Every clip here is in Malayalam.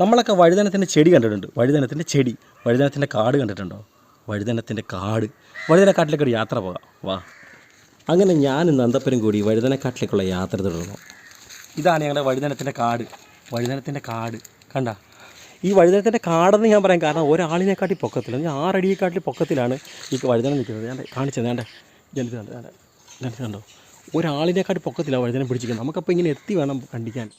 നമ്മളൊക്കെ വഴുതനത്തിന്റെ ചെടി കണ്ടിട്ടുണ്ട്. വഴുതനത്തിന്റെ ചെടി വഴുതനത്തിന്റെ കാട് കണ്ടിട്ടുണ്ടോ? വഴുതനത്തിന്റെ കാട്. വഴുതനക്കാട്ടിലേക്ക് ഒരു യാത്ര പോകാം. വാ. അങ്ങനെ ഞാനും നന്ദപ്പനും കൂടി വഴുതനക്കാട്ടിലേക്കുള്ള യാത്ര തുടർന്നു. ഇതാണ് ഞങ്ങളുടെ വഴുതനത്തിന്റെ കാട്. വഴുതനത്തിന്റെ കാട്. കണ്ട? ഈ വഴുതനത്തിന്റെ കാടെന്ന് ഞാൻ പറയാം കാരണം ഒരാളിനെക്കാട്ടി പൊക്കത്തില്ല ഞാൻ ആറടിയെക്കാട്ടി പൊക്കത്തിലാണ് ഈ വഴുതനം നിൽക്കുന്നത്. ഞാൻ കാണിച്ചത് ഞാൻ ജനിത് കണ്ടോ ഞാൻ ജനിച്ചു കണ്ടോ. ഒരാളിനെക്കാട്ടി പൊക്കത്തിലാണ് വഴുതനം പിടിച്ചിരിക്കുന്നത്. നമുക്കപ്പോൾ ഇങ്ങനെ എത്തി വേണം കണ്ടിക്കാൻ.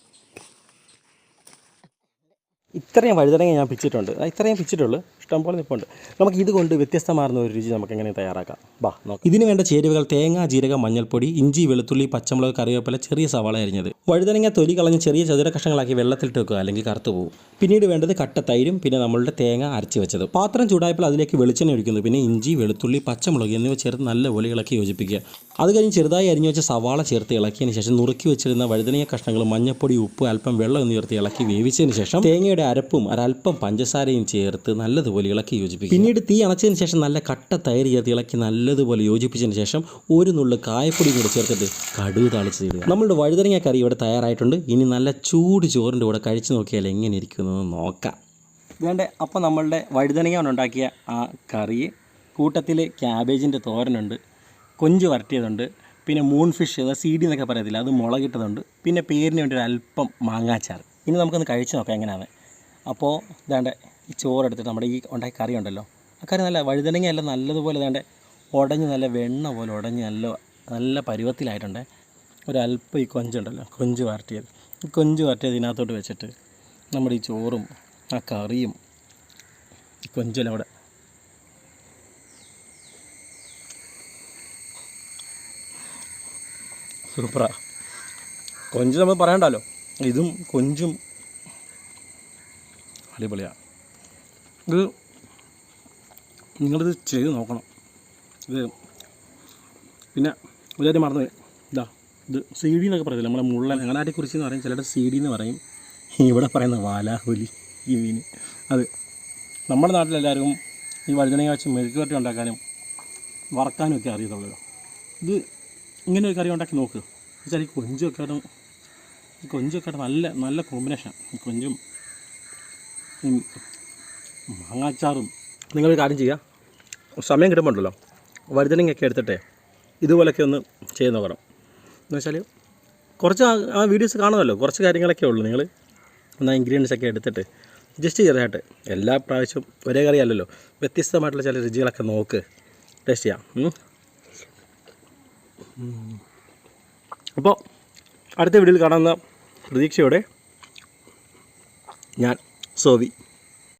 ഇത്രയും വഴുതനങ്ങ ഞാൻ പിച്ചിട്ടുണ്ട്. ഇത്രയും പിച്ചിട്ടുള്ളൂ. ഇഷ്ടംപോലെ നിൽപ്പുണ്ട് നമുക്ക് ഇതുകൊണ്ട് വ്യത്യസ്തമാർന്ന ഒരു രുചി നമുക്ക് എങ്ങനെ തയ്യാറാക്കാം? ബാ നോക്കാം. ഇതിന് വേണ്ട ചേരുവകൾ തേങ്ങ ജീരകം മഞ്ഞൾപ്പൊടി ഇഞ്ചി വെളുത്തുള്ളി പച്ചമുളക് കറിവേപ്പില ചെറിയ സവാള അരിഞ്ഞത്. വഴുതനങ്ങ തൊലി കളഞ്ഞ് ചെറിയ ചതുര കഷ്ണങ്ങളാക്കി വെള്ളത്തിലിട്ട് വെക്കുക അല്ലെങ്കിൽ കറുത്തു പോകും. പിന്നീട് വേണ്ടത് കട്ട തൈരും പിന്നെ നമ്മളുടെ തേങ്ങ അരച്ച് വെച്ചത്. പാത്രം ചൂടായപ്പോൾ അതിലേക്ക് വെളിച്ചെണ്ണ ഒഴിക്കുന്നു. പിന്നെ ഇഞ്ചി വെളുത്തുള്ളി പച്ചമുളക് എന്നിവ ചേർത്ത് നല്ലപോലെ ഇളക്കി യോജിപ്പിക്കുക. അത് കഴിഞ്ഞ് ചെറുതായി അരിഞ്ഞു വെച്ച സവാള ചേർത്ത് ഇളക്കിയതിന് ശേഷം നുറുക്കി വെച്ചിരുന്ന വഴുതനങ്ങ കഷ്ണങ്ങൾ മഞ്ഞപ്പൊടി ഉപ്പ് അല്പം വെള്ളം എന്ന് ചേർത്ത് ഇളക്കി വേവിച്ചതിന് ശേഷം തേങ്ങയുടെ അരപ്പും ഒരൽപ്പം പഞ്ചസാരയും ചേർത്ത് നല്ലതുപോലെ ഇളക്കി യോജിപ്പിക്കും പിന്നീട് തീ അണച്ചതിന് ശേഷം നല്ല കട്ട തൈര് ചേർത്ത് ഇളക്കി നല്ലതുപോലെ യോജിപ്പിച്ചതിന് ശേഷം ഒരു നുള്ളു കായപ്പൊടി കൂടെ ചേർത്തിട്ട് കടുവ് താളിച്ച് ഇടുക. നമ്മളുടെ വഴുതനങ്ങ കറി ഇവിടെ തയ്യാറായിട്ടുണ്ട്. ഇനി നല്ല ചൂട് ചോറിന്റെ കൂടെ കഴിച്ചു നോക്കിയാൽ എങ്ങനെ ഇരിക്കുന്നത് നോക്കാം. വേണ്ടേ അപ്പോൾ നമ്മളുടെ വഴുതനങ്ങ കൊണ്ടുണ്ടാക്കിയ ആ കറി കൂട്ടത്തിൽ ക്യാബേജിന്റെ തോരനുണ്ട് കൊഞ്ച് വരട്ടിയതുണ്ട് പിന്നെ മൂൺ ഫിഷ് അതായത് സീഡി എന്നൊക്കെ പറയത്തില്ല അത് മുളകിട്ടതുണ്ട് പിന്നെ പേരിന് വേണ്ടി ഒരു അല്പം മാങ്ങാച്ചാർ ഇനി നമുക്കൊന്ന് കഴിച്ച് നോക്കാം എങ്ങനെയാണ് അപ്പോൾ ഇതാണ്ട് ഈ ചോറെടുത്തിട്ട് നമ്മുടെ ഈ ഉണ്ടാക്കിയ കറി ഉണ്ടല്ലോ. ആ കറി നല്ല വഴുതനങ്ങ എല്ലാം നല്ലതുപോലെ വേണ്ട ഉടഞ്ഞ് നല്ല വെണ്ണ പോലെ ഉടഞ്ഞ് നല്ല നല്ല പരുവത്തിലായിട്ടുണ്ട്. ഒരല്പം ഈ കൊഞ്ചുണ്ടല്ലോ കൊഞ്ച് വരട്ടിയത്. ഈ കൊഞ്ച് വരട്ടിയത് ഇതിനകത്തോട്ട് വെച്ചിട്ട് നമ്മുടെ ഈ ചോറും ആ കറിയും ഈ കൊഞ്ചെല്ലാം അവിടെ സൂപ്പറാ. കൊഞ്ച് നമ്മൾ പറയണ്ടല്ലോ. ഇതും കൊഞ്ചും അടിപൊളിയാണ് ഇത് നിങ്ങളിത് ചെയ്ത് നോക്കണം. ഇത് പിന്നെ ഒരു മറന്നു ഇതാ ഇത് സി ഡി എന്നൊക്കെ പറയത്തില്ല? നമ്മളെ മുള്ളൻ ഞങ്ങളുടെ കുറിച്ച് എന്ന് പറയും ചിലരുടെ സി ഡി എന്ന് പറയും. ഇവിടെ പറയുന്ന വാലാഹുലി ഈ മീൻ അത് നമ്മുടെ നാട്ടിലെല്ലാവർക്കും ഈ വഴുതനങ്ങ വെച്ച് മെഴുക്കുവരട്ടി ഉണ്ടാക്കാനും വറക്കാനും ഒക്കെ അറിയത്തുള്ളൂ. ഇത് ഇങ്ങനെ ഒരു കറി ഉണ്ടാക്കി നോക്ക്. വെച്ചാൽ ഈ കൊഞ്ചൊക്കെ ആയിട്ട് കൊഞ്ചൊക്കെ നല്ല നല്ല കോമ്പിനേഷൻ ഈ കൊഞ്ചും മാങ്ങാച്ചാറും. നിങ്ങളൊരു കാര്യം ചെയ്യുക സമയം കിട്ടുമ്പോണ്ടല്ലോ. വഴുതനങ്ങയൊക്കെ എടുത്തിട്ടേ ഇതുപോലൊക്കെ ഒന്ന് ചെയ്ത് നോക്കണം. എന്ന് വെച്ചാൽ കുറച്ച് ആ- വീഡിയോസ് കാണുമല്ലോ കുറച്ച് കാര്യങ്ങളൊക്കെ ഉള്ളൂ നിങ്ങൾ എന്നാൽ ഇൻഗ്രീഡിയൻസ് ഒക്കെ എടുത്തിട്ട് ജസ്റ്റ് ചെറുതായിട്ട് എല്ലാ പ്രാവശ്യവും ഒരേ കറി അല്ലല്ലോ. വ്യത്യസ്തമായിട്ടുള്ള ചില രുചികളൊക്കെ നോക്ക്. ടേസ്റ്റ് ചെയ്യാം. അപ്പോൾ അടുത്ത വീഡിയോയിൽ കാണാവുന്ന പ്രതീക്ഷയോടെ ഞാൻ സോവി.